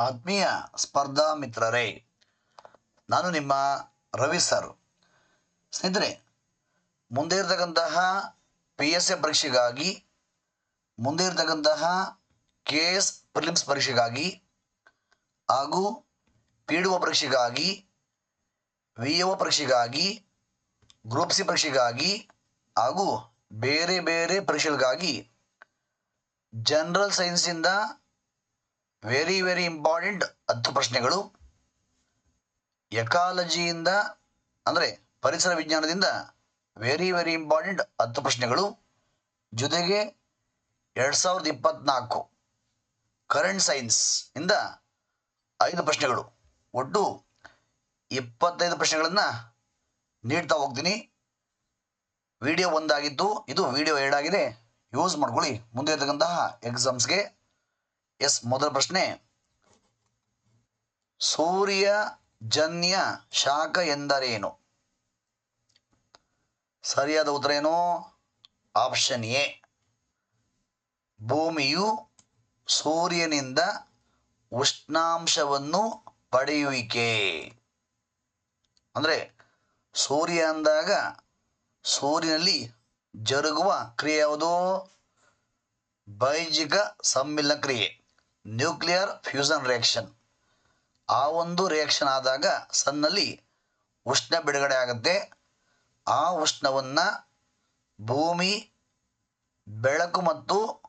ಆತ್ಮೀಯ ಸ್ಪರ್ಧಾ ಮಿತ್ರರೇ, ನಾನು ನಿಮ್ಮ ರವಿ ಸರ್. ಸ್ನೇಹಿತರೆ, ಮುಂದೆ ಇರತಕ್ಕಂತಹ ಪಿ ಎಸ್ ಎ ಪರೀಕ್ಷೆಗಾಗಿ, ಮುಂದೆ ಇರತಕ್ಕಂತಹ ಕೆ ಎಸ್ ಪ್ರಿಲಿಮ್ಸ್ ಪರೀಕ್ಷೆಗಾಗಿ, ಹಾಗೂ ಪಿ ಡಿ ಒ ಪರೀಕ್ಷೆಗಾಗಿ ವಿ ಒ ಪರೀಕ್ಷೆಗಾಗಿ ಗ್ರೂಪ್ ಸಿ ಪರೀಕ್ಷೆಗಾಗಿ, ಹಾಗೂ ಬೇರೆ ಬೇರೆ ಪರೀಕ್ಷೆಗಳಿಗಾಗಿ ಜನರಲ್ ಸೈನ್ಸಿಂದ ವೆರಿ ವೆರಿ ಇಂಪಾರ್ಟೆಂಟ್ ಹತ್ತು ಪ್ರಶ್ನೆಗಳು. ಎಕಾಲಜಿಯಿಂದ ಅಂದರೆ ಪರಿಸರ ವಿಜ್ಞಾನದಿಂದ ವೆರಿ ವೆರಿ ಇಂಪಾರ್ಟೆಂಟ್ ಹತ್ತು ಪ್ರಶ್ನೆಗಳು. ಜೊತೆಗೆ ಎರಡು ಸಾವಿರದ ಇಪ್ಪತ್ತ್ನಾಲ್ಕು ಕರೆಂಟ್ ಸೈನ್ಸ್ ಇಂದ ಐದು ಪ್ರಶ್ನೆಗಳು. ಒಟ್ಟು ಇಪ್ಪತ್ತೈದು ಪ್ರಶ್ನೆಗಳನ್ನು ನೀಡ್ತಾ ಹೋಗ್ತೀನಿ. ವಿಡಿಯೋ ಒಂದಾಗಿದ್ದು, ಇದು ವಿಡಿಯೋ ಎರಡಾಗಿದೆ ಯೂಸ್ ಮಾಡ್ಕೊಳ್ಳಿ. ಮುಂದೆ ಇರ್ತಕ್ಕಂತಹ ಎಕ್ಸಾಮ್ಸ್ಗೆ ಎಸ್, ಮೊದಲ ಪ್ರಶ್ನೆ. ಸೂರ್ಯ ಜನ್ಯ ಶಾಖ ಎಂದರೇನು? ಸರಿಯಾದ ಉತ್ತರ ಏನು? Option A. ಭೂಮಿಯು ಸೂರ್ಯನಿಂದ ಉಷ್ಣಾಂಶವನ್ನು ಪಡೆಯುವಿಕೆ. ಅಂದರೆ ಸೂರ್ಯ ಅಂದಾಗ ಸೂರ್ಯನಲ್ಲಿ ಜರುಗುವ ಕ್ರಿಯೆ ಯಾವುದು? ಬೈಜಿಕ ಸಮ್ಮಿಲನ ಕ್ರಿಯೆ. Nuclear fusion reaction. ಆ ಒಂದು ರಿಯಾಕ್ಷನ್ ಆದಾಗ ಸನ್ನಲ್ಲಿ ಉಷ್ಣ ಬಿಡುಗಡೆ ಆಗುತ್ತೆ. ಆ ಉಷ್ಣವನ್ನು ಭೂಮಿ, ಬೆಳಕು ಮತ್ತು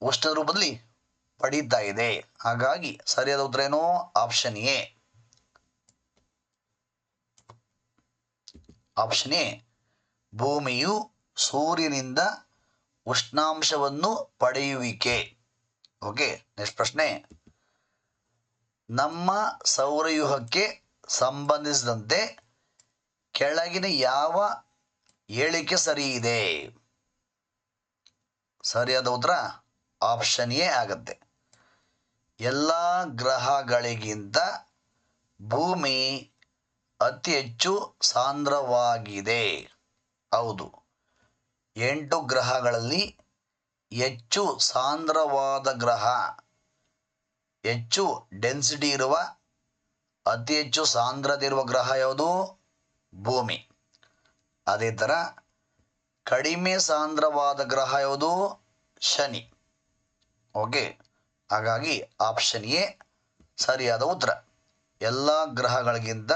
ಉಷ್ಣ ರೂಪದಲ್ಲಿ ಪಡೀತಾ ಇದೆ. ಹಾಗಾಗಿ ಸರಿಯಾದ ಉತ್ತರ ಏನೋ ಆಪ್ಷನ್ ಎ. ಆಪ್ಷನ್ ಎ, ಭೂಮಿಯು ಸೂರ್ಯನಿಂದ ಉಷ್ಣಾಂಶವನ್ನು ಪಡೆಯುವಿಕೆ. ಓಕೆ ನೆಕ್ಸ್ಟ್ ಪ್ರಶ್ನೆ. ನಮ್ಮ ಸೌರವ್ಯೂಹಕ್ಕೆ ಸಂಬಂಧಿಸಿದಂತೆ ಕೆಳಗಿನ ಯಾವ ಹೇಳಿಕೆ ಸರಿ ಇದೆ? ಸರಿಯಾದ ಉತ್ತರ ಆಪ್ಷನ್ ಎ ಆಗತ್ತೆ. ಎಲ್ಲ ಗ್ರಹಗಳಿಗಿಂತ ಭೂಮಿ ಅತಿ ಹೆಚ್ಚು ಸಾಂದ್ರವಾಗಿದೆ. ಹೌದು. ಎಂಟು ಗ್ರಹಗಳಲ್ಲಿ ಹೆಚ್ಚು ಸಾಂದ್ರವಾದ ಗ್ರಹ, ಹೆಚ್ಚು ಡೆನ್ಸಿಟಿ ಇರುವ, ಅತಿ ಹೆಚ್ಚು ಸಾಂದ್ರತೆ ಇರುವ ಗ್ರಹ ಯಾವುದು? ಭೂಮಿ. ಅದೇ ಥರ ಕಡಿಮೆ ಸಾಂದ್ರವಾದ ಗ್ರಹ ಯಾವುದು? ಶನಿ. ಓಕೆ ಹಾಗಾಗಿ ಆಪ್ಷನ್ ಎ ಸರಿಯಾದ ಉತ್ತರ. ಎಲ್ಲ ಗ್ರಹಗಳಿಗಿಂತ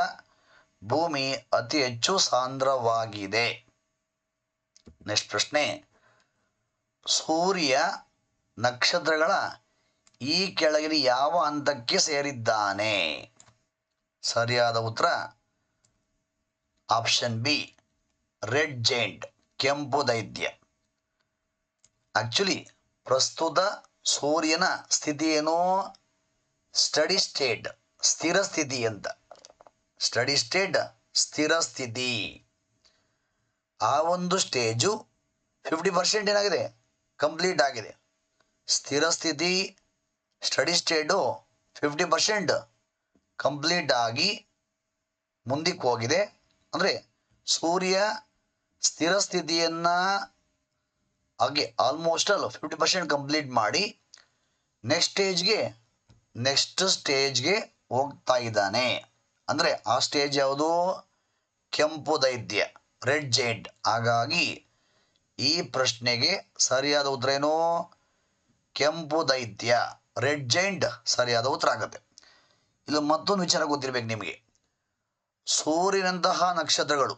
ಭೂಮಿ ಅತಿ ಹೆಚ್ಚು ಸಾಂದ್ರವಾಗಿದೆ. ನೆಕ್ಸ್ಟ್ ಪ್ರಶ್ನೆ. ಸೂರ್ಯ ನಕ್ಷತ್ರಗಳ ಈ ಕೆಳಗಿನ ಯಾವ ಹಂತಕ್ಕೆ ಸೇರಿದ್ದಾನೆ? ಸರಿಯಾದ ಉತ್ತರ ಆಪ್ಷನ್ ಬಿ, ರೆಡ್ ಜೈಂಟ್, ಕೆಂಪು ದೈತ್ಯ. ಆಕ್ಚುಲಿ ಪ್ರಸ್ತುತ ಸೂರ್ಯನ ಸ್ಥಿತಿ ಏನೋ? ಸ್ಟಡಿ ಸ್ಟೇಟ್, ಸ್ಥಿರ ಸ್ಥಿತಿ ಅಂತ. ಸ್ಟಡಿ ಸ್ಟೇಟ್, ಸ್ಥಿರ ಸ್ಥಿತಿ. ಆ ಒಂದು ಸ್ಟೇಜು ಫಿಫ್ಟಿ ಪರ್ಸೆಂಟ್ ಏನಾಗಿದೆ? ಕಂಪ್ಲೀಟ್ ಆಗಿದೆ. ಸ್ಥಿರ ಸ್ಥಿತಿ, steady state fifty percent complete ಆಗಿ ಮುಂದಕ್ಕೆ ಹೋಗಿದೆ. ಅಂದರೆ ಸೂರ್ಯ ಸ್ಥಿರ ಸ್ಥಿತಿಯನ್ನು ಹಾಗೆ almost all fifty percent complete ಮಾಡಿ ನೆಕ್ಸ್ಟ್ ಸ್ಟೇಜ್ಗೆ ನೆಕ್ಸ್ಟ್ ಸ್ಟೇಜ್ಗೆ ಹೋಗ್ತಾ ಇದ್ದಾನೆ. ಅಂದರೆ ಆ ಸ್ಟೇಜ್ ಯಾವುದು? ಕೆಂಪು ದೈತ್ಯ ರೆಡ್ ಜೈಂಟ್ ಹಾಗಾಗಿ ಈ ಪ್ರಶ್ನೆಗೆ ಸರಿಯಾದ ಉತ್ತರ ಏನು? ಕೆಂಪು ದೈತ್ಯ, ರೆಡ್ ಜೈಂಟ್ ಸರಿಯಾದ ಉತ್ತರ ಆಗುತ್ತೆ. ಇದು ಮತ್ತೊಂದು ವಿಚಾರ ಗೊತ್ತಿರಬೇಕು ನಿಮಗೆ. ಸೂರ್ಯನಂತಹ ನಕ್ಷತ್ರಗಳು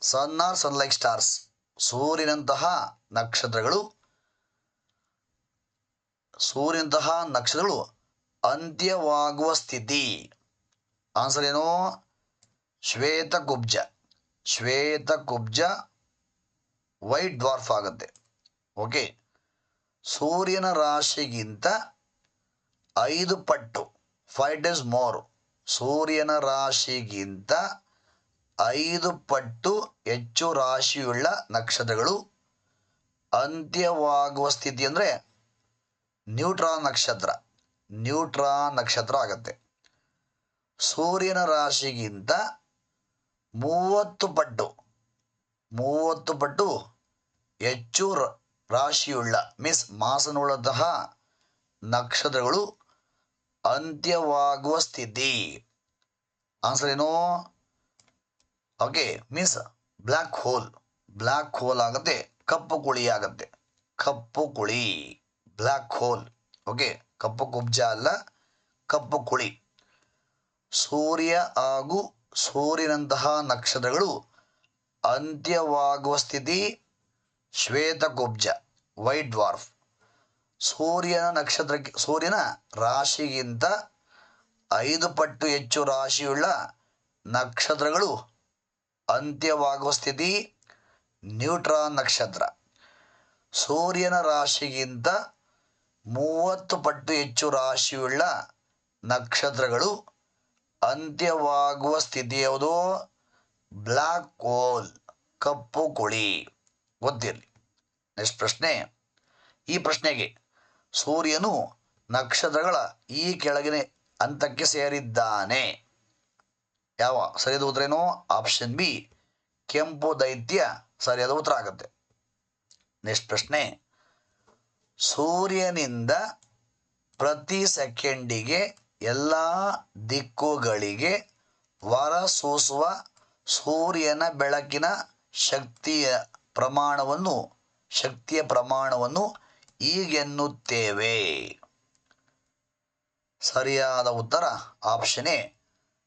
ಸನ್ ಆರ್ ಸನ್ಲೈಕ್ ಸ್ಟಾರ್ಸ್ ಸೂರ್ಯನಂತಹ ನಕ್ಷತ್ರಗಳು ಸೂರ್ಯನಂತಹ ನಕ್ಷತ್ರಗಳು ಅಂತ್ಯವಾಗುವ ಸ್ಥಿತಿ. ಆನ್ಸರ್ ಏನು? ಶ್ವೇತಕುಬ್ಜ ಶ್ವೇತಕುಬ್ಜ ವೈಟ್ ಡ್ವಾರ್ಫ್ ಆಗುತ್ತೆ. ಓಕೆ? ಸೂರ್ಯನ ರಾಶಿಗಿಂತ ಐದು ಪಟ್ಟು ಫೈವ್ ಡೇಸ್ ಮೋರ್ ಸೂರ್ಯನ ರಾಶಿಗಿಂತ ಐದು ಪಟ್ಟು ಹೆಚ್ಚು ರಾಶಿಯುಳ್ಳ ನಕ್ಷತ್ರಗಳು ಅಂತ್ಯವಾಗುವ ಸ್ಥಿತಿ ಅಂದರೆ ನ್ಯೂಟ್ರಾನ್ ನಕ್ಷತ್ರ ನ್ಯೂಟ್ರಾನ್ ನಕ್ಷತ್ರ ಆಗತ್ತೆ. ಸೂರ್ಯನ ರಾಶಿಗಿಂತ ಮೂವತ್ತು ಪಟ್ಟು ಮೂವತ್ತು ಪಟ್ಟು ಹೆಚ್ಚು ರಾಶಿಯುಳ್ಳ ಮೀನ್ಸ್ ಮಾಸನುಳ್ಳಂತಹ ನಕ್ಷತ್ರಗಳು ಅಂತ್ಯವಾಗುವ ಸ್ಥಿತಿ. ಆನ್ಸರ್ ಏನು? Okay means black hole black hole ಆಗುತ್ತೆ, ಕಪ್ಪು ಕುಳಿ ಆಗುತ್ತೆ. ಕಪ್ಪು ಕುಳಿ ಬ್ಲ್ಯಾಕ್ ಹೋಲ್ ಓಕೆ ಕಪ್ಪು ಕುಬ್ಜ ಅಲ್ಲ, ಕಪ್ಪು ಕುಳಿ. ಸೂರ್ಯ ಹಾಗೂ ಸೂರ್ಯನಂತಹ ನಕ್ಷತ್ರಗಳು ಅಂತ್ಯವಾಗುವ ಸ್ಥಿತಿ. ಶ್ವೇತಕುಬ್ಜ ವೈಟ್ ಡ್ವಾರ್ಫ್. ಸೂರ್ಯನ ನಕ್ಷತ್ರಕ್ಕೆ, ಸೂರ್ಯನ ರಾಶಿಗಿಂತ ಐದು ಪಟ್ಟು ಹೆಚ್ಚು ರಾಶಿಯುಳ್ಳ ನಕ್ಷತ್ರಗಳು ಅಂತ್ಯವಾಗುವ ಸ್ಥಿತಿ ನ್ಯೂಟ್ರಾನ್ ನಕ್ಷತ್ರ. ಸೂರ್ಯನ ರಾಶಿಗಿಂತ ಮೂವತ್ತು ಪಟ್ಟು ಹೆಚ್ಚು ರಾಶಿಯುಳ್ಳ ನಕ್ಷತ್ರಗಳು ಅಂತ್ಯವಾಗುವ ಸ್ಥಿತಿ ಯಾವುದು? ಬ್ಲ್ಯಾಕ್ ಹೋಲ್, ಕಪ್ಪು ಕುಳಿ. ಗೊತ್ತಿರಲಿ. ನೆಕ್ಸ್ಟ್ ಪ್ರಶ್ನೆ. ಈ ಪ್ರಶ್ನೆಗೆ ಸೂರ್ಯನು ನಕ್ಷತ್ರಗಳ ಈ ಕೆಳಗಿನ ಹಂತಕ್ಕೆ ಸೇರಿದ್ದಾನೆ. ಯಾವ? ಸರಿಯಾದ ಉತ್ತರೇನು ಆಪ್ಷನ್ ಬಿ, ಕೆಂಪು ದೈತ್ಯ ಸರಿಯಾದ ಉತ್ತರ ಆಗುತ್ತೆ. ನೆಕ್ಸ್ಟ್ ಪ್ರಶ್ನೆ. ಸೂರ್ಯನಿಂದ ಪ್ರತಿ ಸೆಕೆಂಡಿಗೆ ಎಲ್ಲ ದಿಕ್ಕುಗಳಿಗೆ ಹೊರಸೂಸುವ ಸೂರ್ಯನ ಬೆಳಕಿನ ಶಕ್ತಿಯ ಪ್ರಮಾಣವನ್ನು ಶಕ್ತಿಯ ಪ್ರಮಾಣವನ್ನು ಈಗೆನ್ನುತ್ತೇವೆ. ಸರಿಯಾದ ಉತ್ತರ ಆಪ್ಷನ್ ಎ,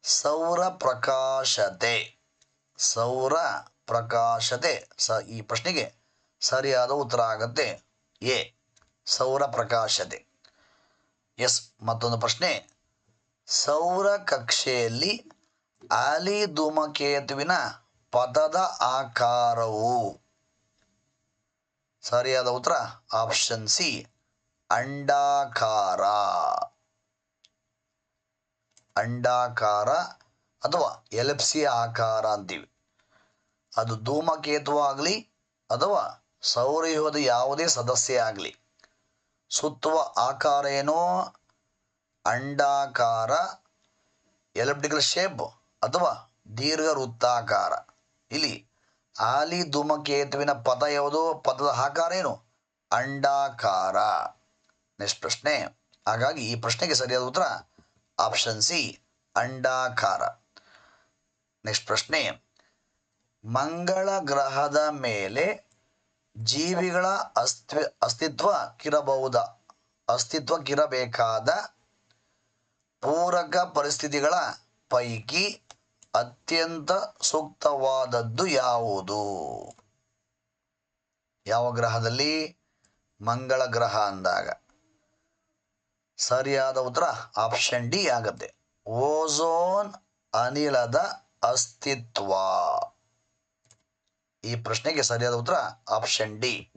ಸೌರ ಪ್ರಕಾಶತೆ. ಸೌರ ಪ್ರಕಾಶತೆ. ಸ, ಈ ಪ್ರಶ್ನೆಗೆ ಸರಿಯಾದ ಉತ್ತರ ಆಗುತ್ತೆ ಎ, ಸೌರ ಪ್ರಕಾಶತೆ. ಎಸ್, ಮತ್ತೊಂದು ಪ್ರಶ್ನೆ, ಸೌರ ಕಕ್ಷೆಯಲ್ಲಿ ಆಲಿ ಧೂಮಕೇತುವಿನ ಪದದ ಆಕಾರವು ಸರಿಯಾದ ಉತ್ತರ ಆಪ್ಷನ್ ಸಿ, ಅಂಡಾಕಾರ. ಅಂಡಾಕಾರ ಅಥವಾ ಎಲೆಪ್ಸಿ ಆಕಾರ ಅಂತೀವಿ. ಅದು ಧೂಮಕೇತು ಆಗಲಿ ಅಥವಾ ಸೌರವ್ಯೂಹದ ಯಾವುದೇ ಸದಸ್ಯ ಆಗಲಿ. ಸುತ್ತುವ ಆಕಾರ ಏನೋ? ಅಂಡಾಕಾರ, ಎಲಿಪ್ಟಿಕಲ್ ಶೇಪ್ ಅಥವಾ ದೀರ್ಘ ವೃತ್ತಾಕಾರ ಇಲ್ಲಿ ಆಲಿ ಧೂಮಕೇತುವಿನ ಪದ ಯಾವುದು? ಪದದ ಆಕಾರ ಏನು? ಅಂಡಾಕಾರ. ನೆಕ್ಸ್ಟ್ ಪ್ರಶ್ನೆ. ಹಾಗಾಗಿ ಈ ಪ್ರಶ್ನೆಗೆ ಸರಿಯಾದ ಉತ್ತರ ಆಪ್ಷನ್ ಸಿ, ಅಂಡಾಕಾರ. ನೆಕ್ಸ್ಟ್ ಪ್ರಶ್ನೆ. ಮಂಗಳ ಗ್ರಹದ ಮೇಲೆ ಜೀವಿಗಳ ಅಸ್ತಿತ್ವ ಅಸ್ತಿತ್ವಕ್ಕಿರಬಹುದ ಅಸ್ತಿತ್ವಕ್ಕಿರಬೇಕಾದ ಪೂರಕ ಪರಿಸ್ಥಿತಿಗಳ ಪೈಕಿ ಅತ್ಯಂತ ಸೂಕ್ತವಾದದ್ದು ಯಾವುದು? ಯಾವ ಗ್ರಹದಲ್ಲಿ? ಮಂಗಳ ಗ್ರಹ ಅಂದಾಗ. ಸರಿಯಾದ ಉತ್ತರ ಆಪ್ಷನ್ ಡಿ ಆಗತ್ತೆ. ಓಝೋನ್ ಅನಿಲದ ಅಸ್ತಿತ್ವ. ಈ ಪ್ರಶ್ನೆಗೆ ಸರಿಯಾದ ಉತ್ತರ ಆಪ್ಷನ್ ಡಿ.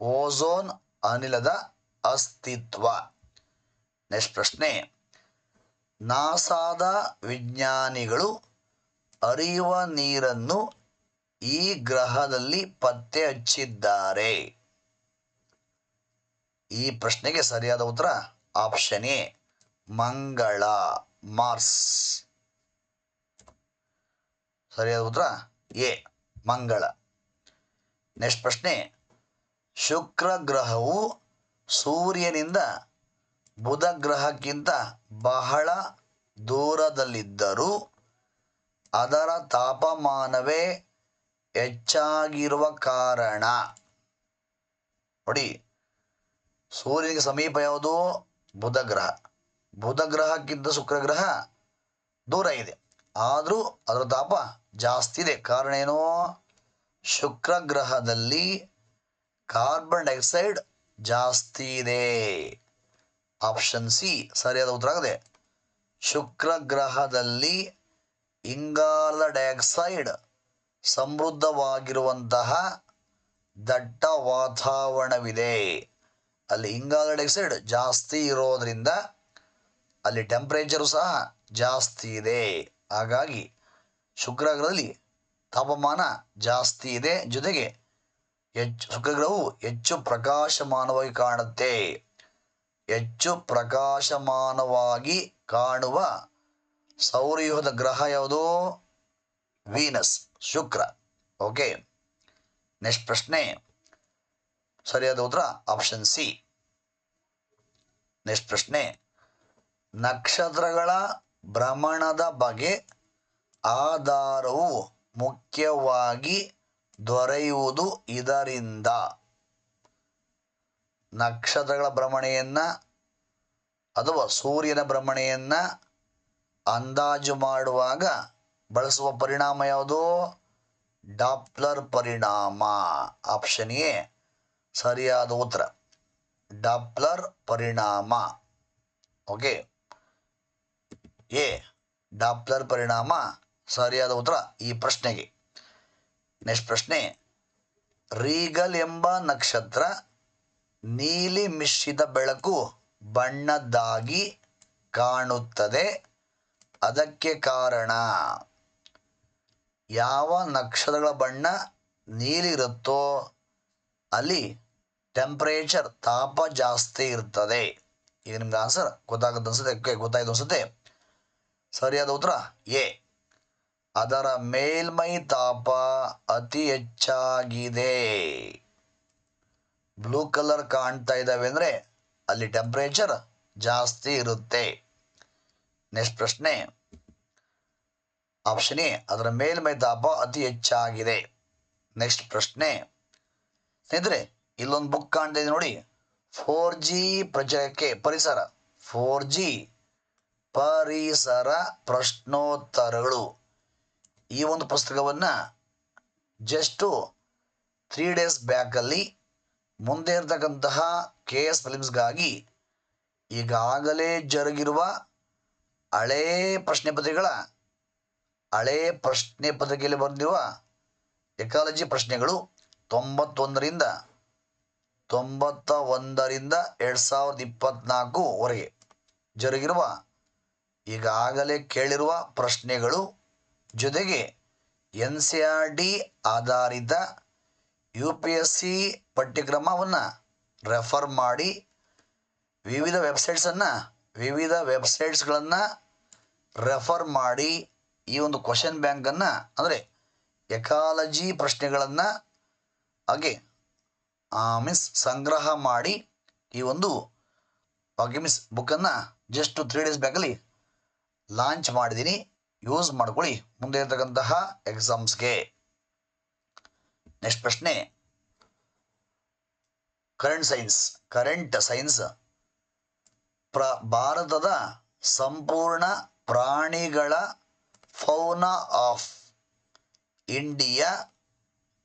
ಓಝೋನ್ ಅನಿಲದ ಅಸ್ತಿತ್ವ. ನೆಕ್ಸ್ಟ್ ಪ್ರಶ್ನೆ. ನಾಸಾದ ವಿಜ್ಞಾನಿಗಳು ಹರಿಯುವ ನೀರನ್ನು ಈ ಗ್ರಹದಲ್ಲಿ ಪತ್ತೆ ಹಚ್ಚಿದ್ದಾರೆ. ಈ ಪ್ರಶ್ನೆಗೆ ಸರಿಯಾದ ಉತ್ತರ ಆಪ್ಷನ್ ಎ, ಮಂಗಳ, ಮಾರ್ಸ್. ಸರಿಯಾದ ಉತ್ತರ ಎ, ಮಂಗಳ. ನೆಕ್ಸ್ಟ್ ಪ್ರಶ್ನೆ, ಶುಕ್ರ ಗ್ರಹವು ಸೂರ್ಯನಿಂದ ಬುಧ ಗ್ರಹಕ್ಕಿಂತ ಬಹಳ ದೂರದಲ್ಲಿದ್ದರೂ ಅದರ ತಾಪಮಾನವೇ ಹೆಚ್ಚಾಗಿರುವ ಕಾರಣ. ನೋಡಿ, ಸೂರ್ಯನಿಗೆ ಸಮೀಪ ಯಾವುದು? ಬುಧ ಗ್ರಹ ಬುಧ ಗ್ರಹಕ್ಕಿಂತ ಶುಕ್ರ ಗ್ರಹ ದೂರ ಇದೆ. ಆದರೂ ಅದರ ತಾಪ ಜಾಸ್ತಿ ಇದೆ. ಕಾರಣ ಏನು? ಶುಕ್ರ ಗ್ರಹದಲ್ಲಿ ಕಾರ್ಬನ್ ಡೈಆಕ್ಸೈಡ್ ಜಾಸ್ತಿ ಇದೆ. ಆಪ್ಷನ್ ಸಿ, ಸರಿಯಾದ ಉತ್ತರ ಆಗಿದೆ. ಶುಕ್ರ ಗ್ರಹದಲ್ಲಿ ಇಂಗಾಲದ ಡೈಆಕ್ಸೈಡ್ ಸಮೃದ್ಧವಾಗಿರುವಂತಹ ದಟ್ಟ ವಾತಾವರಣವಿದೆ. ಅಲ್ಲಿ ಇಂಗಾಲದ ಡೈಆಕ್ಸೈಡ್ ಜಾಸ್ತಿ ಇರೋದ್ರಿಂದ ಅಲ್ಲಿ ಟೆಂಪರೇಚರು ಸಹ ಜಾಸ್ತಿ ಇದೆ. ಹಾಗಾಗಿ ಶುಕ್ರಗ್ರಹದಲ್ಲಿ ತಾಪಮಾನ ಜಾಸ್ತಿ ಇದೆ. ಜೊತೆಗೆ ಹೆಚ್ಚು, ಶುಕ್ರಗ್ರಹವು ಹೆಚ್ಚು ಪ್ರಕಾಶಮಾನವಾಗಿ ಕಾಣುತ್ತೆ. ಹೆಚ್ಚು ಪ್ರಕಾಶಮಾನವಾಗಿ ಕಾಣುವ ಸೌರವ್ಯೂಹದ ಗ್ರಹ ಯಾವುದು? ವೀನಸ್, ಶುಕ್ರ. ಓಕೆ ನೆಕ್ಸ್ಟ್ ಪ್ರಶ್ನೆ. ಸರಿಯಾದ ಉತ್ತರ ಆಪ್ಷನ್ ಸಿ ನೆಕ್ಸ್ಟ್ ಪ್ರಶ್ನೆ. ನಕ್ಷತ್ರಗಳ ಭ್ರಮಣದ ಬಗೆ ಆಧಾರವು ಮುಖ್ಯವಾಗಿ ದೊರೆಯುವುದು ಇದರಿಂದ. ನಕ್ಷತ್ರಗಳ ಭ್ರಮಣೆಯನ್ನ ಅಥವಾ ಸೂರ್ಯನ ಭ್ರಮಣೆಯನ್ನ ಅಂದಾಜು ಮಾಡುವಾಗ ಬಳಸುವ ಪರಿಣಾಮ ಯಾವುದು? ಡಾಪ್ಲರ್ ಪರಿಣಾಮ. ಆಪ್ಷನ್ ಎ ಸರಿಯಾದ ಉತ್ತರ. ಡಾಪ್ಲರ್ ಪರಿಣಾಮ. ಓಕೆ ಎ ಡಾಪ್ಲರ್ ಪರಿಣಾಮ, ಸರಿಯಾದ ಉತ್ತರ ಈ ಪ್ರಶ್ನೆಗೆ. ನೆಕ್ಸ್ಟ್ ಪ್ರಶ್ನೆ, ರೀಗಲ್ ಎಂಬ ನಕ್ಷತ್ರ ನೀಲಿ ಮಿಶ್ರಿತ ಬೆಳಕು ಬಣ್ಣದ್ದಾಗಿ ಕಾಣುತ್ತದೆ. ಅದಕ್ಕೆ ಕಾರಣ, ಯಾವ ನಕ್ಷತ್ರಗಳ ಬಣ್ಣ ನೀಲಿರುತ್ತೋ ಅಲ್ಲಿ ಟೆಂಪರೇಚರ್ ತಾಪ ಜಾಸ್ತಿ ಇರ್ತದೆ. ಇದು ನಿಮ್ಗೆ ಆನ್ಸರ್ ಗೊತ್ತಾಗುತ್ತೆ ಅನ್ಸುತ್ತೆ ಗೊತ್ತಾಯ್ತು ಅನ್ಸುತ್ತೆ. ಸರಿಯಾದ ಉತ್ತರ, ಎ. ಅದರ ಮೇಲ್ಮೈ ತಾಪ ಅತಿ ಹೆಚ್ಚಾಗಿದೆ. ಬ್ಲೂ ಕಲರ್ ಕಾಣ್ತಾ ಇದ್ದಾವೆ ಅಂದರೆ ಅಲ್ಲಿ ಟೆಂಪರೇಚರ್ ಜಾಸ್ತಿ ಇರುತ್ತೆ. ನೆಕ್ಸ್ಟ್ ಪ್ರಶ್ನೆ. ಆಪ್ಷನ್ ಎ ಅದರ ಮೇಲ್ಮೈ ತಾಪ ಅತಿ ಹೆಚ್ಚಾಗಿದೆ. ನೆಕ್ಸ್ಟ್ ಪ್ರಶ್ನೆ. ಸ್ನೇಹಿತರೆ, ಇಲ್ಲೊಂದು ಬುಕ್ ಕಾಣ್ತಾ ನೋಡಿ. ಫೋರ್ ಜಿ ಪ್ರಜಕ್ಕೆ ಪರಿಸರ. ಫೋರ್ ಜಿ ಪರಿಸರ ಪ್ರಶ್ನೋತ್ತರಗಳು. ಈ ಒಂದು ಪುಸ್ತಕವನ್ನು ಜಸ್ಟು ತ್ರೀ ಡೇಸ್ ಬ್ಯಾಕಲ್ಲಿ ಮುಂದೆ ಇರತಕ್ಕಂತಹ ಕೆ ಎಸ್ ಫಿಲಿಮ್ಸ್ಗಾಗಿ ಈಗಾಗಲೇ ಜರುಗಿರುವ ಹಳೇ ಪ್ರಶ್ನೆ ಪತ್ರಿಕೆಗಳ, ಹಳೇ ಪ್ರಶ್ನೆ ಪತ್ರಿಕೆಯಲ್ಲಿ ಬಂದಿರುವ ಎಕಾಲಜಿ ಪ್ರಶ್ನೆಗಳು ತೊಂಬತ್ತೊಂದರಿಂದ ತೊಂಬತ್ತ ಒಂದರಿಂದ ಎರಡು ಸಾವಿರದ ಇಪ್ಪತ್ತ್ನಾಲ್ಕುವರೆಗೆ ಜರುಗಿರುವ, ಈಗಾಗಲೇ ಕೇಳಿರುವ ಪ್ರಶ್ನೆಗಳು ಜೊತೆಗೆ ಎನ್ ಸಿ ಆರ್ ಡಿ ಆಧಾರಿತ ಯು ಪಿ ಎಸ್ ಸಿ ಪಠ್ಯಕ್ರಮವನ್ನು ರೆಫರ್ ಮಾಡಿ ವಿವಿಧ ವೆಬ್ಸೈಟ್ಸನ್ನು ವಿವಿಧ ವೆಬ್ಸೈಟ್ಸ್ಗಳನ್ನು ರೆಫರ್ ಮಾಡಿ ಈ ಒಂದು ಕ್ವಶನ್ ಬ್ಯಾಂಕನ್ನು ಅಂದರೆ ಎಕಾಲಜಿ ಪ್ರಶ್ನೆಗಳನ್ನು ಹಾಗೆ ಮೀನ್ಸ್ ಸಂಗ್ರಹ ಮಾಡಿ ಈ ಒಂದು, ಹಾಗೆ ಮೀನ್ಸ್ ಬುಕ್ಕನ್ನು ಜಸ್ಟ್ ತ್ರೀ ಡೇಸ್ ಬ್ಯಾಕಲ್ಲಿ ಲಾಂಚ್ ಮಾಡಿದ್ದೀನಿ ಯೂಸ್ ಮಾಡ್ಕೊಳ್ಳಿ. ಮುಂದೆ ಇರತಕ್ಕಂತಹ ಎಕ್ಸಾಮ್ಸ್ಗೆ ನೆಕ್ಸ್ಟ್ ಪ್ರಶ್ನೆ. ಕರೆಂಟ್ ಸೈನ್ಸ್ ಕರೆಂಟ್ ಸೈನ್ಸ್ ಪ್ರ, ಭಾರತದ ಸಂಪೂರ್ಣ ಪ್ರಾಣಿಗಳ fauna of India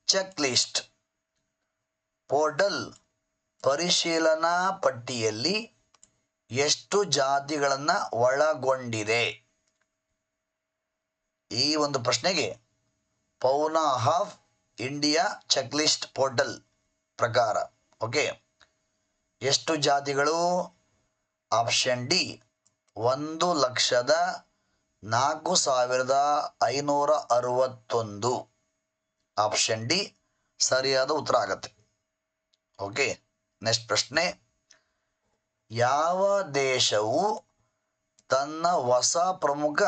checklist. Portal ಪರಿಶೀಲನಾ ಪಟ್ಟಿಯಲ್ಲಿ ಎಷ್ಟು ಜಾತಿಗಳನ್ನು ಒಳಗೊಂಡಿದೆ? ಈ ಒಂದು ಪ್ರಶ್ನೆಗೆ fauna of India checklist portal ಪ್ರಕಾರ, ಓಕೆ, ಎಷ್ಟು ಜಾತಿಗಳು? ಆಪ್ಷನ್ ಡಿ ಒಂದು ಲಕ್ಷದ ನಾಲ್ಕು ಸಾವಿರದ ಐನೂರ ಅರವತ್ತೊಂದು. ಆಪ್ಷನ್ ಡಿ ಸರಿಯಾದ ಉತ್ತರ ಆಗತ್ತೆ. ಓಕೆ ನೆಕ್ಸ್ಟ್ ಪ್ರಶ್ನೆ. ಯಾವ ದೇಶವು ತನ್ನ ಹೊಸ ಪ್ರಮುಖ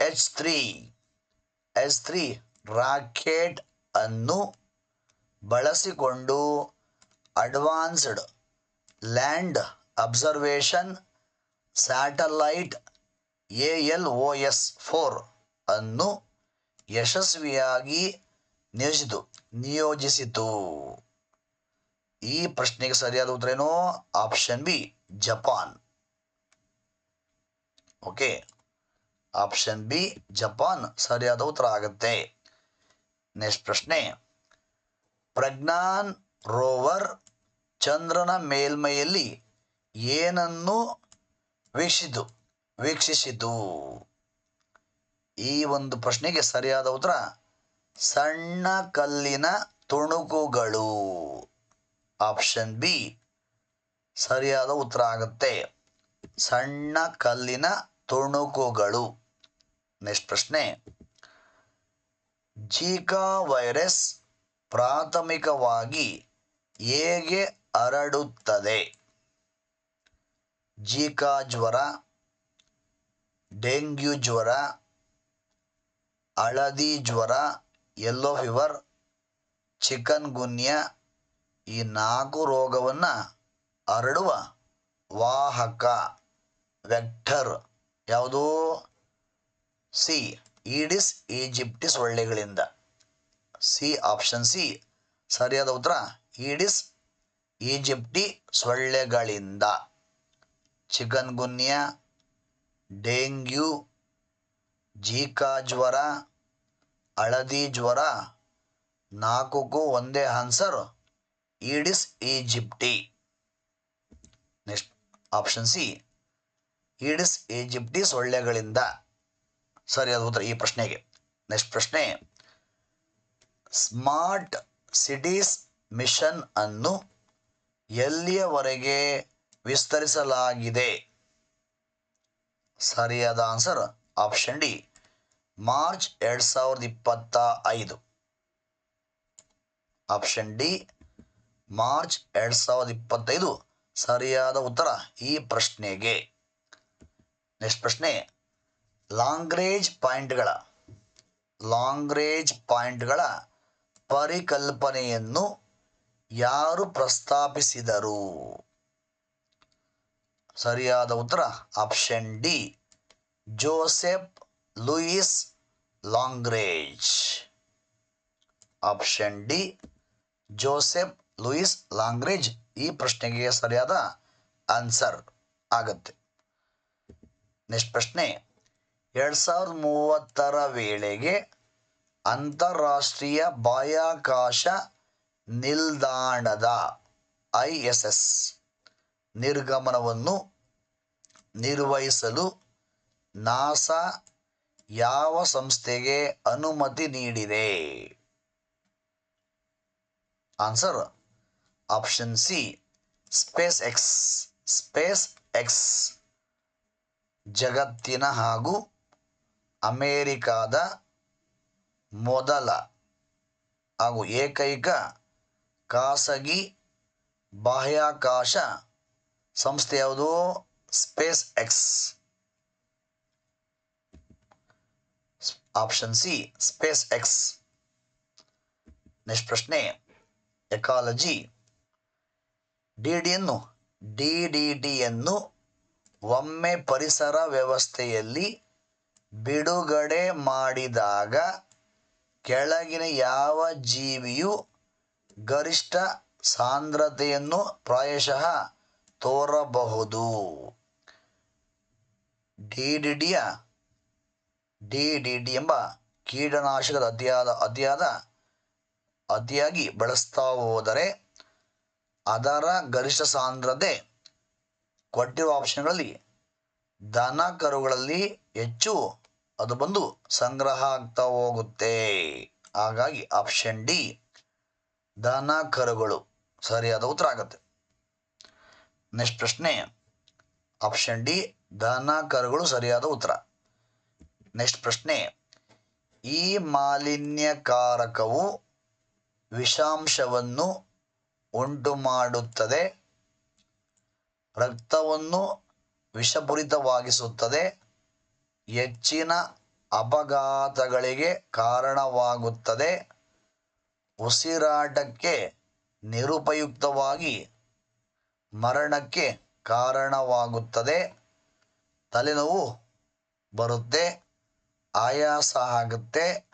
H three H three rocket ಅನ್ನು ಬಳಸಿಕೊಂಡು advanced land observation satellite A L O S four ಅನ್ನು ಯಶಸ್ವಿಯಾಗಿ ನಿಯೋಜಿತು ನಿಯೋಜಿಸಿತು. ಈ ಪ್ರಶ್ನೆಗೆ ಸರಿಯಾದ ಉತ್ತರ ಏನು? Option B, Japan. Okay. Option B, Japan. ಸರಿಯಾದ ಉತ್ತರ ಆಗುತ್ತೆ. ನೆಕ್ಸ್ಟ್ ಪ್ರಶ್ನೆ. ಪ್ರಜ್ಞಾನ್ ರೋವರ್ ಚಂದ್ರನ ಮೇಲ್ಮೈಯಲ್ಲಿ ಏನನ್ನು ವೀಕ್ಷಿಸಿತು ವೀಕ್ಷಿಸಿದ್ದು. ಈ ಒಂದು ಪ್ರಶ್ನೆಗೆ ಸರಿಯಾದ ಉತ್ತರ, ಸಣ್ಣ ಕಲ್ಲಿನ ತುಣುಕುಗಳು. ಆಪ್ಷನ್ ಬಿ, ಸರಿಯಾದ ಉತ್ತರ ಆಗುತ್ತೆ. ಸಣ್ಣ ಕಲ್ಲಿನ ತುಣುಕುಗಳು. ನೆಕ್ಸ್ಟ್ ಪ್ರಶ್ನೆ ಜೀಕಾ ವೈರಸ್ ಪ್ರಾಥಮಿಕವಾಗಿ ಹೇಗೆ ಹರಡುತ್ತದೆ? ಜೀಕಾ ಜ್ವರ, ಡೆಂಗ್ಯೂ ಜ್ವರ, ಹಳದಿ ಜ್ವರ ಯೆಲ್ಲೋ ಫೀವರ್ ಚಿಕನ್ ಗುನ್ಯ ಈ ನಾಲ್ಕು ರೋಗವನ್ನು ಹರಡುವ ವಾಹಕ ವೆಕ್ಟರ್ ಯಾವುದು? ಸಿ, ಈಡಿಸ್, ಈಜಿಪ್ಟಿಸ್ ಸೊಳ್ಳೆಗಳಿಂದ ಸಿ, ಆಪ್ಷನ್ ಸಿ, ಸರಿಯಾದ ಉತ್ತರ, ಈಡಿಸ್ ಈಜಿಪ್ಟಿ ಸೊಳ್ಳೆಗಳಿಂದ ಚಿಕನ್ ಗುನ್ಯಾ ಡೆಂಗ್ಯೂ ಜೀಕಾ ಜ್ವರ ಹಳದಿ ಜ್ವರ ನಾಲ್ಕಕ್ಕೂ ಒಂದೇ answer, Aedes aegypti. Next option C, Aedes aegypti ಸೊಳ್ಳೆಗಳಿಂದ. ಅದು ಉತ್ತರ ಈ ಪ್ರಶ್ನೆಗೆ. ನೆಕ್ಸ್ಟ್ ಪ್ರಶ್ನೆ, ಸ್ಮಾರ್ಟ್ ಸಿಟೀಸ್ ಮಿಷನ್ ಅನ್ನು ಎಲ್ಲಿಯವರೆಗೆ ವಿಸ್ತರಿಸಲಾಗಿದೆ. ಸರಿಯಾದ ಆನ್ಸರ್ ಆಪ್ಷನ್ ಡಿ ಮಾರ್ಚ್ ಎರಡ್ ಸಾವಿರದ ಇಪ್ಪತ್ತ ಐದು. ಆಪ್ಷನ್ ಡಿ ಮಾರ್ಚ್ ಎರಡ್ ಸಾವಿರದ ಇಪ್ಪತ್ತೈದು, ಸರಿಯಾದ ಉತ್ತರ ಈ ಪ್ರಶ್ನೆಗೆ. ನೆಕ್ಸ್ಟ್ ಪ್ರಶ್ನೆ ಲಾಂಗ್ರೇಜ್ ಪಾಯಿಂಟ್ಗಳ ಲಾಂಗ್ರೇಜ್ ಪಾಯಿಂಟ್ಗಳ ಪರಿಕಲ್ಪನೆಯನ್ನು ಯಾರು ಪ್ರಸ್ತಾಪಿಸಿದರು? ಸರಿಯಾದ ಉತ್ತರ option D. Joseph Louis Lagrange. Option D. Joseph Louis Lagrange ಈ ಪ್ರಶ್ನೆಗೆ ಸರಿಯಾದ ಆನ್ಸರ್ ಆಗುತ್ತೆ. ನೆಕ್ಸ್ಟ್ ಪ್ರಶ್ನೆ, ಎರಡ್ ಸಾವಿರದ ಮೂವತ್ತರ ವೇಳೆಗೆ ಅಂತಾರಾಷ್ಟ್ರೀಯ ಬಾಹ್ಯಾಕಾಶ ನಿಲ್ದಾಣದ ಐ ಎಸ್ ಎಸ್ ನಿರ್ಗಮನವನ್ನು ನಿರ್ವಹಿಸಲು ನಾಸಾ ಯಾವ ಸಂಸ್ಥೆಗೆ ಅನುಮತಿ ನೀಡಿದೆ? Answer option C space X space X ಜಗತ್ತಿನ ಹಾಗೂ ಅಮೇರಿಕಾದ ಮೊದಲ ಹಾಗೂ ಏಕೈಕ ಖಾಸಗಿ ಬಾಹ್ಯಾಕಾಶ ಸಂಸ್ಥೆ ಯಾವುದು? Space X option C space X next ಪ್ರಶ್ನೆ, ಎಕಾಲಜಿ. ಡಿ ಡಿಯನ್ನು ಡಿ ಡಿ ಒಮ್ಮೆ ಪರಿಸರ ವ್ಯವಸ್ಥೆಯಲ್ಲಿ ಬಿಡುಗಡೆ ಮಾಡಿದಾಗ ಕೆಳಗಿನ ಯಾವ ಜೀವಿಯು ಗರಿಷ್ಠ ಸಾಂದ್ರತೆಯನ್ನು ಪ್ರಾಯಶಃ ತೋರಬಹುದು. ಡಿಡಿಡಿಯ ಡಿಡಿಡಿ ಎಂಬ ಕೀಟನಾಶಕದ ಅತಿಯಾದ ಅತಿಯಾದ ಅತಿಯಾಗಿ ಬಳಸ್ತಾ ಹೋದರೆ ಅದರ ಗರಿಷ್ಠ ಸಾಂದ್ರತೆ ಕೊಟ್ಟಿರುವ ಆಪ್ಷನ್ಗಳಲ್ಲಿ ದನ ಕರುಗಳಲ್ಲಿ ಹೆಚ್ಚು ಅದು ಬಂದು ಸಂಗ್ರಹ ಆಗ್ತಾ ಹೋಗುತ್ತೆ. ಹಾಗಾಗಿ ಆಪ್ಷನ್ ಡಿ ದನ ಕರುಗಳು. ಸರಿಯಾದ ಉತ್ತರ ಆಗುತ್ತೆ. ನೆಕ್ಸ್ಟ್ ಪ್ರಶ್ನೆ ಆಪ್ಷನ್ ಡಿ ದನ ಸರಿಯಾದ ಉತ್ತರ. ನೆಕ್ಸ್ಟ್ ಪ್ರಶ್ನೆ ಈ ಮಾಲಿನ್ಯಕಾರಕವು ವಿಷಾಂಶವನ್ನು ಉಂಟು ಮಾಡುತ್ತದೆ ರಕ್ತವನ್ನು ವಿಷಪೂರಿತವಾಗಿಸುತ್ತದೆ, ಹೆಚ್ಚಿನ ಅಪಘಾತಗಳಿಗೆ ಕಾರಣವಾಗುತ್ತದೆ, ಉಸಿರಾಟಕ್ಕೆ ನಿರುಪಯುಕ್ತವಾಗಿ ಮರಣಕ್ಕೆ ಕಾರಣವಾಗುತ್ತದೆ. ತಲೆನೋವು ಬರುತ್ತೆ, ಆಯಾಸ ಆಗುತ್ತೆ,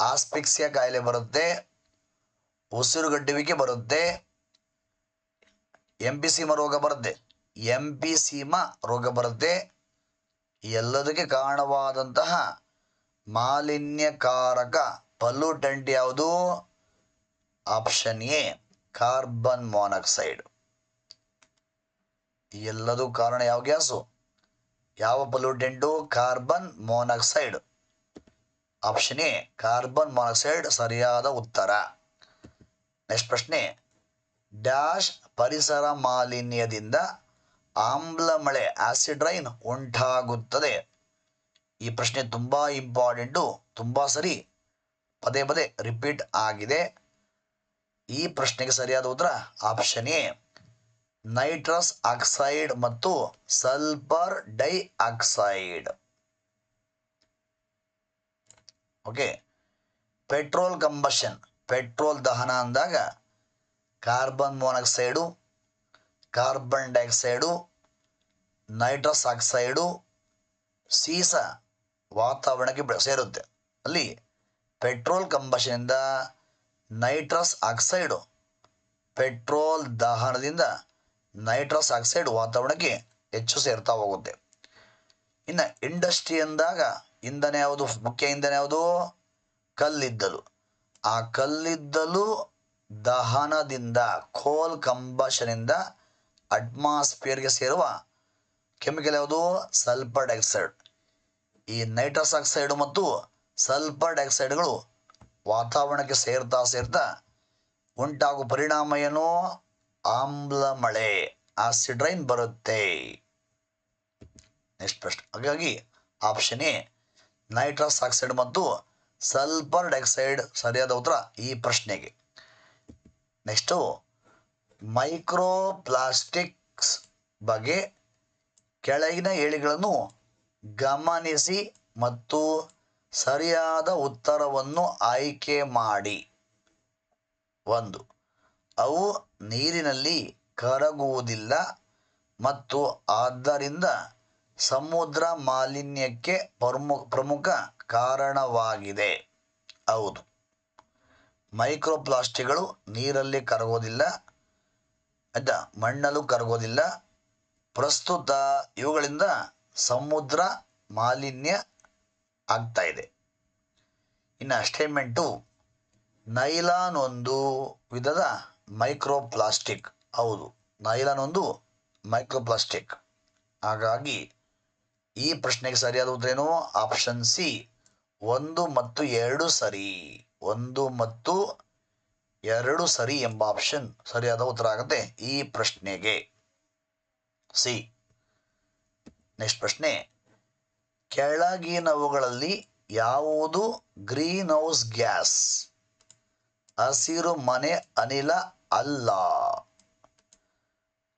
ಆಸ್ಪಿಕ್ಸಿಯ ಕಾಯಿಲೆ ಬರುತ್ತೆ, ಉಸಿರುಗಟ್ಟುವಿಕೆ ಬರುತ್ತೆ ಎಂಪಿಸೀಮ ರೋಗ ಬರುತ್ತೆ. ಎಂಪಿಸೀಮ ರೋಗ ಬರುತ್ತೆ. ಎಲ್ಲದಕ್ಕೆ ಕಾರಣವಾದಂತಹ ಮಾಲಿನ್ಯಕಾರಕ ಪಲ್ಯೂಟೆಂಟ್ ಯಾವುದು? Option A, carbon monoxide. ಎಲ್ಲದೂ ಕಾರಣ ಯಾವ ಗ್ಯಾಸು? ಯಾವ pollutant? Carbon monoxide. Option A, carbon monoxide ಸರಿಯಾದ ಉತ್ತರ. ನೆಕ್ಸ್ಟ್ ಪ್ರಶ್ನೆ, ಡ್ಯಾಶ್ ಪರಿಸರ ಮಾಲಿನ್ಯದಿಂದ ಆಮ್ಲ ಮಳೆ ಆಸಿಡ್ ರೈನ್ ಉಂಟಾಗುತ್ತದೆ. ಈ ಪ್ರಶ್ನೆ ತುಂಬಾ ಇಂಪಾರ್ಟೆಂಟು, ತುಂಬಾ ಸರಿ. ಪದೇ ಪದೇ ರಿಪೀಟ್ ಆಗಿದೆ. ಈ ಪ್ರಶ್ನೆಗೆ ಸರಿಯಾದ ಉತ್ತರ ಆಪ್ಷನ್ ಎ. ನೈಟ್ರಸ್ ಆಕ್ಸೈಡ್ ಮತ್ತು sulphur dioxide. Okay, petrol combustion. Petrol ದಹನ ಅಂದಾಗ carbon monoxide, carbon dioxide, nitrous oxide ಸೀಸ ವಾತಾವರಣಕ್ಕೆ ಸೇರುತ್ತೆ. ಅಲ್ಲಿ ಪೆಟ್ರೋಲ್ ಕಂಬಷನಿಂದ ನೈಟ್ರಸ್ ಆಕ್ಸೈಡು ಪೆಟ್ರೋಲ್ ದಹನದಿಂದ ನೈಟ್ರಸ್ ಆಕ್ಸೈಡ್ ವಾತಾವರಣಕ್ಕೆ ಹೆಚ್ಚು ಸೇರ್ತಾ ಹೋಗುತ್ತೆ. ಇನ್ನು ಇಂಡಸ್ಟ್ರಿ ಅಂದಾಗ ಇಂಧನ ಯಾವುದು? ಮುಖ್ಯ ಇಂಧನ ಯಾವುದು? ಕಲ್ಲಿದ್ದಲು. ಆ ಕಲ್ಲಿದ್ದಲು ದಹನದಿಂದ, ಕೋಲ್ ಕಂಬಷನಿಂದ ಅಟ್ಮಾಸ್ಫಿಯರ್ಗೆ ಸೇರುವ ಕೆಮಿಕಲ್ ಯಾವುದು? Sulphur dioxide. ಈ ನೈಟ್ರಸ್ ಆಕ್ಸೈಡ್ ಮತ್ತು ಸಲ್ಫರ್ ಡೈಆಕ್ಸೈಡ್ಗಳು ವಾತಾವರಣಕ್ಕೆ ಸೇರ್ತಾ ಸೇರ್ತಾ ಉಂಟಾಗುವ ಪರಿಣಾಮ ಏನು? ಆಮ್ಲ ಮಳೆ ಆಸಿಡ್ ರೈನ್ ಬರುತ್ತೆ. ನೆಕ್ಸ್ಟ್ ಪ್ರಶ್ನೆ. ಹಾಗಾಗಿ ಆಪ್ಷನ್ ಎ ನೈಟ್ರಸ್ ಆಕ್ಸೈಡ್ ಮತ್ತು ಸಲ್ಫರ್ ಡೈಆಕ್ಸೈಡ್ ಸರಿಯಾದ ಉತ್ತರ ಈ ಪ್ರಶ್ನೆಗೆ. ನೆಕ್ಸ್ಟು ಮೈಕ್ರೋ ಪ್ಲಾಸ್ಟಿಕ್ಸ್ ಬಗ್ಗೆ ಕೆಳಗಿನ ಹೇಳಿಗಳನ್ನು ಗಮನಿಸಿ ಮತ್ತು ಸರಿಯಾದ ಉತ್ತರವನ್ನು ಆಯ್ಕೆ ಮಾಡಿ. ಒಂದು. ಅವು ನೀರಿನಲ್ಲಿ ಕರಗುವುದಿಲ್ಲ ಮತ್ತು ಆದ್ದರಿಂದ ಸಮುದ್ರ ಮಾಲಿನ್ಯಕ್ಕೆ ಪ್ರಮು, ಪ್ರಮುಖ ಕಾರಣವಾಗಿದೆ. ಹೌದು. ಮೈಕ್ರೋಪ್ಲಾಸ್ಟಿಕ್ಗಳು ನೀರಲ್ಲಿ ಕರಗೋದಿಲ್ಲ ಆಯ್ತಾ ಮಣ್ಣಲ್ಲೂ ಕರಗೋದಿಲ್ಲ ಪ್ರಸ್ತುತ ಇವುಗಳಿಂದ ಸಮುದ್ರ ಮಾಲಿನ್ಯ ಆಗ್ತಾ ಇದೆ. ಇನ್ನು ಸ್ಟೇಟ್ಮೆಂಟು ನೈಲಾನ್ ಒಂದು ವಿಧದ ಮೈಕ್ರೋ ಪ್ಲಾಸ್ಟಿಕ್ ಹೌದು, ನೈಲಾನ್ ಒಂದು ಮೈಕ್ರೋಪ್ಲಾಸ್ಟಿಕ್. ಹಾಗಾಗಿ ಈ ಪ್ರಶ್ನೆಗೆ ಸರಿಯಾದ ಉದ್ರೇನು ಆಪ್ಷನ್ ಸಿ, ಒಂದು ಮತ್ತು ಎರಡು ಸರಿ. ಒಂದು ಮತ್ತು ಎರಡು ಸರಿ ಎಂಬ ಆಪ್ಷನ್ ಸರಿಯಾದ ಉತ್ತರ ಆಗುತ್ತೆ ಈ ಪ್ರಶ್ನೆಗೆ. ಸಿ, ನೆಕ್ಸ್ಟ್ ಪ್ರಶ್ನೆ. ಕೆಳಗಿನವುಗಳಲ್ಲಿ ಯಾವುದು ಗ್ರೀನ್ ಹೌಸ್ ಗ್ಯಾಸ್? ಹಸಿರು ಮನೆ, ಅನಿಲ ಅಲ್ಲ.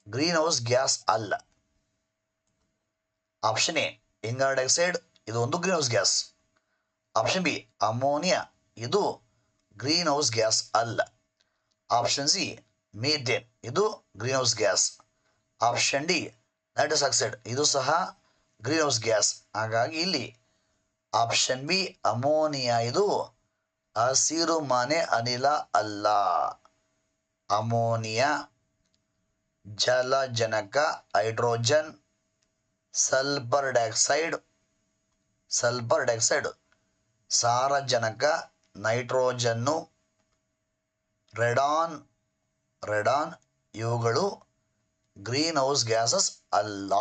ಗ್ರೀನ್ ಹೌಸ್ ಗ್ಯಾಸ್ ಅಲ್ಲ. ಆಪ್ಷನ್ ಎ ಇಂಗಾರ್ ಡೈಆಕ್ಸೈಡ್ ಇದು ಒಂದು greenhouse gas option B ammonia ಇದು ಗ್ರೀನ್ ಹೌಸ್ ಗ್ಯಾಸ್ ಅಲ್ಲ. ಆಪ್ಷನ್ ಸಿ ಮೀಥೇನ್ ಇದು greenhouse gas option D nitrous oxide ಇದು ಸಹ ಗ್ರೀನ್ ಹೌಸ್ ಗ್ಯಾಸ್ ಹಾಗಾಗಿ ಇಲ್ಲಿ ಆಪ್ಷನ್ ಬಿ ಅಮೋನಿಯಾ ಇದು ಹಸಿರು ಮನೆ ಅನಿಲ ಅಲ್ಲ. Ammonia, ಜಲಜನಕ, hydrogen, sulphur dioxide sulphur dioxide, ಸಾರಜನಕ, ನೈಟ್ರೋಜನ್ನು, ರೆಡಾನ್ ರೆಡಾನ್ ಇವುಗಳು ಗ್ರೀನ್ ಹೌಸ್ ಗ್ಯಾಸಸ್ ಅಲ್ಲ.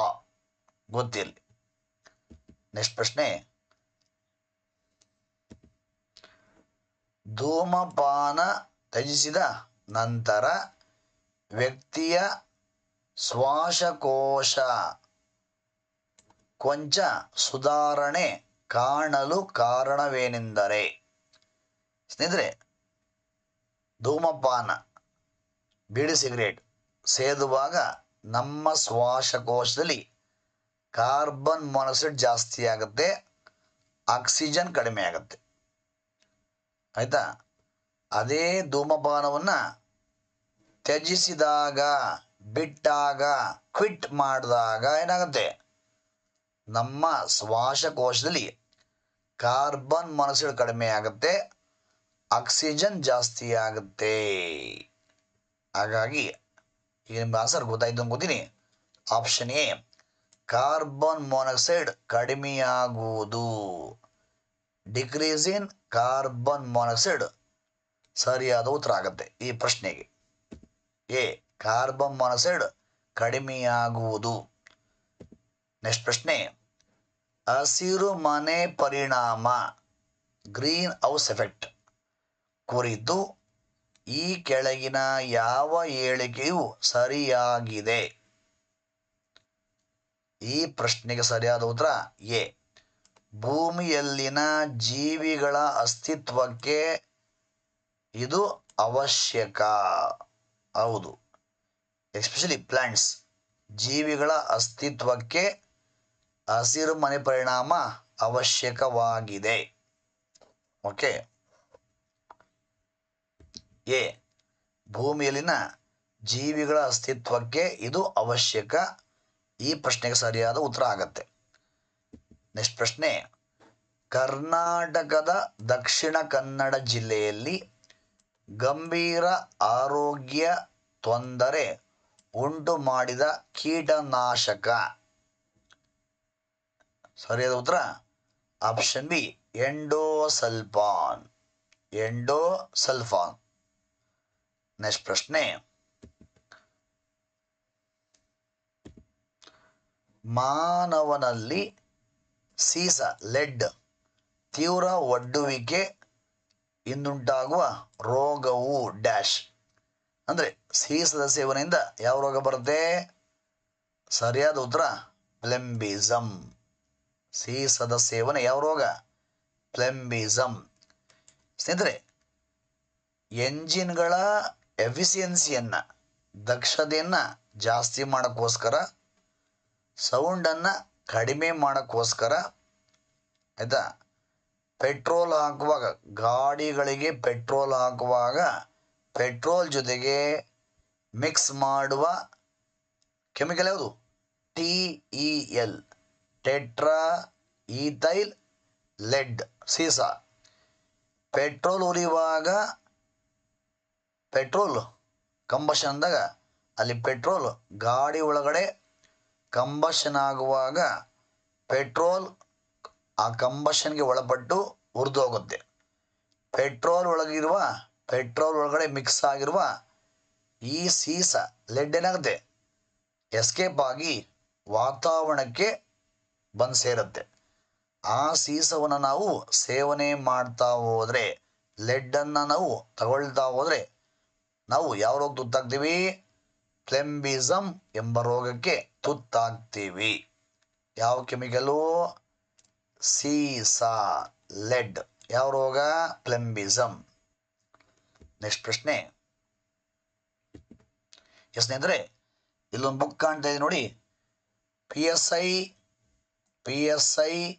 ಗೊತ್ತಿರಲಿ. ನೆಕ್ಸ್ಟ್ ಪ್ರಶ್ನೆ. ಧೂಮಪಾನ ತ್ಯಜಿಸಿದ ನಂತರ ವ್ಯಕ್ತಿಯ ಶ್ವಾಸಕೋಶ ಕೊಂಚ ಸುಧಾರಣೆ ಕಾಣಲು ಕಾರಣವೇನೆಂದರೆ, ಸ್ನೇಹಿತರೆ, ಧೂಮಪಾನ, ಬೀಡಿ ಸಿಗರೇಟ್ ಸೇದುವಾಗ ನಮ್ಮ ಶ್ವಾಸಕೋಶದಲ್ಲಿ ಕಾರ್ಬನ್ ಮೊನಾಕ್ಸೈಡ್ ಜಾಸ್ತಿ ಆಗುತ್ತೆ ಆಕ್ಸಿಜನ್ ಕಡಿಮೆ ಆಗುತ್ತೆ ಆಯ್ತಾ? ಅದೇ ಧೂಮಪಾನವನ್ನು ತ್ಯಜಿಸಿದಾಗ, ಬಿಟ್ಟಾಗ, ಕ್ವಿಟ್ ಮಾಡಿದಾಗ ಏನಾಗುತ್ತೆ? ನಮ್ಮ ಶ್ವಾಸಕೋಶದಲ್ಲಿ ಕಾರ್ಬನ್ ಮೊನಾಕ್ಸೈಡ್ ಕಡಿಮೆ ಆಗುತ್ತೆ, ಆಕ್ಸಿಜನ್ ಜಾಸ್ತಿ ಆಗುತ್ತೆ. ಹಾಗಾಗಿ ಈಗ ನಿಮ್ಗೆ ಆನ್ಸರ್ ಗೊತ್ತಾಯ್ತು ಅನ್ಕೋತೀನಿ. ಆಪ್ಷನ್ ಎ, ಕಾರ್ಬನ್ ಮೊನಾಕ್ಸೈಡ್ ಕಡಿಮೆಯಾಗುವುದು. ಡಿಕ್ರೀಸ್ ಇನ್ ಕಾರ್ಬನ್ ಮೊನಾಕ್ಸೈಡ್ ಸರಿಯಾದ ಉತ್ತರ ಆಗುತ್ತೆ ಈ ಪ್ರಶ್ನೆಗೆ. ಎ ಕಾರ್ಬನ್ ಮೊನಾಕ್ಸೈಡ್ ಕಡಿಮೆಯಾಗುವುದು. ನೆಕ್ಸ್ಟ್ ಪ್ರಶ್ನೆ. ಹಸಿರು ಮನೆ ಪರಿಣಾಮ ಗ್ರೀನ್ ಹೌಸ್ ಎಫೆಕ್ಟ್ ಕುರಿತು ಈ ಕೆಳಗಿನ ಯಾವ ಹೇಳಿಕೆಯು ಸರಿಯಾಗಿದೆ? ಈ ಪ್ರಶ್ನೆಗೆ ಸರಿಯಾದ ಉತ್ತರ, ಎ, ಭೂಮಿಯಲ್ಲಿನ ಜೀವಿಗಳ ಅಸ್ತಿತ್ವಕ್ಕೆ ಇದು ಅವಶ್ಯಕ. ಹೌದು. ಎಸ್ಪೆಷಲಿ ಪ್ಲ್ಯಾಂಟ್ಸ್ ಜೀವಿಗಳ ಅಸ್ತಿತ್ವಕ್ಕೆ ಹಸಿರು ಮನೆ ಪರಿಣಾಮ ಅವಶ್ಯಕವಾಗಿದೆ. ಓಕೆ ಎ ಭೂಮಿಯಲ್ಲಿನ ಜೀವಿಗಳ ಅಸ್ತಿತ್ವಕ್ಕೆ ಇದು ಅವಶ್ಯಕ. ಈ ಪ್ರಶ್ನೆಗೆ ಸರಿಯಾದ ಉತ್ತರ ಆಗತ್ತೆ. ನೆಕ್ಸ್ಟ್ ಪ್ರಶ್ನೆ, ಕರ್ನಾಟಕದ ದಕ್ಷಿಣ ಕನ್ನಡ ಜಿಲ್ಲೆಯಲ್ಲಿ ಗಂಭೀರ ಆರೋಗ್ಯ ತೊಂದರೆ ಉಂಟು ಮಾಡಿದ ಕೀಟನಾಶಕ. ಸರಿಯಾದ ಉತ್ತರ? Option B endosulfan. Endosulfan. Next ಪ್ರಶ್ನೆ. ಮಾನವನಲ್ಲಿ ಸೀಸ, ಲೆಡ್ ತೀವ್ರ ಒಡ್ಡುವಿಕೆ ಇಂದುಂಟಾಗುವ ರೋಗವು ಡ್ಯಾಶ್. ಅಂದರೆ ಸೀಸದ ಸೇವನೆಯಿಂದ ಯಾವ ರೋಗ ಬರುತ್ತೆ? ಸರಿಯಾದ ಉತ್ತರ ಪ್ಲೆಂಬಿಸಮ್ ಸೀಸದ ಸೇವನೆ ಯಾವ ರೋಗ? ಪ್ಲೆಂಬಿಸಮ್ ಸ್ನೇಹಿತರೆ, ಎಂಜಿನ್ಗಳ ಎಫಿಸಿಯನ್ಸಿಯನ್ನು, ದಕ್ಷತೆಯನ್ನು ಜಾಸ್ತಿ ಮಾಡೋಕ್ಕೋಸ್ಕರ, ಸೌಂಡನ್ನು ಕಡಿಮೆ ಮಾಡೋಕ್ಕೋಸ್ಕರ, ಆಯಿತಾ? ಪೆಟ್ರೋಲ್ ಹಾಕುವಾಗ, ಗಾಡಿಗಳಿಗೆ ಪೆಟ್ರೋಲ್ ಹಾಕುವಾಗ ಪೆಟ್ರೋಲ್ ಜೊತೆಗೆ ಮಿಕ್ಸ್ ಮಾಡುವ ಕೆಮಿಕಲ್ ಯಾವುದು? T E L tetraethyl lead ಸೀಸ. Petrol ಉರಿಯುವಾಗ, ಪೆಟ್ರೋಲ್ ಕಂಬಷನ್ ಅಂದಾಗ ಅಲ್ಲಿ ಪೆಟ್ರೋಲ್ ಗಾಡಿ ಒಳಗಡೆ ಕಂಬಷನ್ ಆಗುವಾಗ ಪೆಟ್ರೋಲ್ ಆ ಕಂಬಷನ್ಗೆ ಒಳಪಟ್ಟು ಉರಿದು ಹೋಗುತ್ತೆ ಪೆಟ್ರೋಲ್ ಒಳಗಿರುವ, ಪೆಟ್ರೋಲ್ ಒಳಗಡೆ ಮಿಕ್ಸ್ ಆಗಿರುವ ಈ ಸೀಸ ಲೆಡ್ ಏನಾಗುತ್ತೆ? ಎಸ್ಕೇಪ್ ಆಗಿ ವಾತಾವರಣಕ್ಕೆ ಬಂದು ಸೇರುತ್ತೆ. ಆ ಸೀಸವನ್ನು ನಾವು ಸೇವನೆ ಮಾಡ್ತಾ ಹೋದರೆ, ಲೆಡ್ಡನ್ನು ನಾವು ತಗೊಳ್ತಾ ಹೋದರೆ, ನಾವು ಯಾವ ರೋಗ ತುತ್ತಾಗ್ತೀವಿ? ಫ್ಲೆಂಬಿಸಮ್ ಎಂಬ ರೋಗಕ್ಕೆ ತುತ್ತಾಗ್ತೀವಿ. ಯಾವ ಕೆಮಿಕಲು? ಸೀಸಾ ಲೆಡ್. ಯಾವ ರೋಗ? ಪ್ಲೆಂಬಿಸಮ್. ನೆಕ್ಸ್ಟ್ ಪ್ರಶ್ನೆ. ಎಸ್ ಸ್ನೇಹಿತರೆ, ಇಲ್ಲೊಂದು ಬುಕ್ ಕಾಣ್ತಾ ಇದೆ ನೋಡಿ. P S I P S I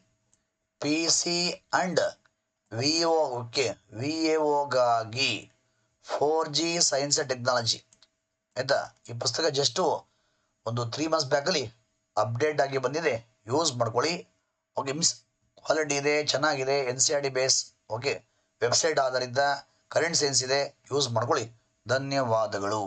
P C and V okay V A ಒಗಾಗಿ for G science and technology ಆಯಿತಾ? ಈ ಪುಸ್ತಕ ಜಸ್ಟು ಒಂದು ತ್ರೀ ಮಂತ್ಸ್ ಬ್ಯಾಕಲ್ಲಿ ಅಪ್ಡೇಟ್ ಆಗಿ ಬಂದಿದೆ. ಯೂಸ್ ಮಾಡ್ಕೊಳ್ಳಿ. ಓಕೆ ಮಿಸ್ ಕ್ವಾಲಿಟಿ ಇದೆ, ಚೆನ್ನಾಗಿದೆ N C R D base okay website ಆಧಾರಿತ ಕರೆಂಟ್ ಸೈನ್ಸ್ ಇದೆ ಯೂಸ್ ಮಾಡ್ಕೊಳ್ಳಿ. ಧನ್ಯವಾದಗಳು.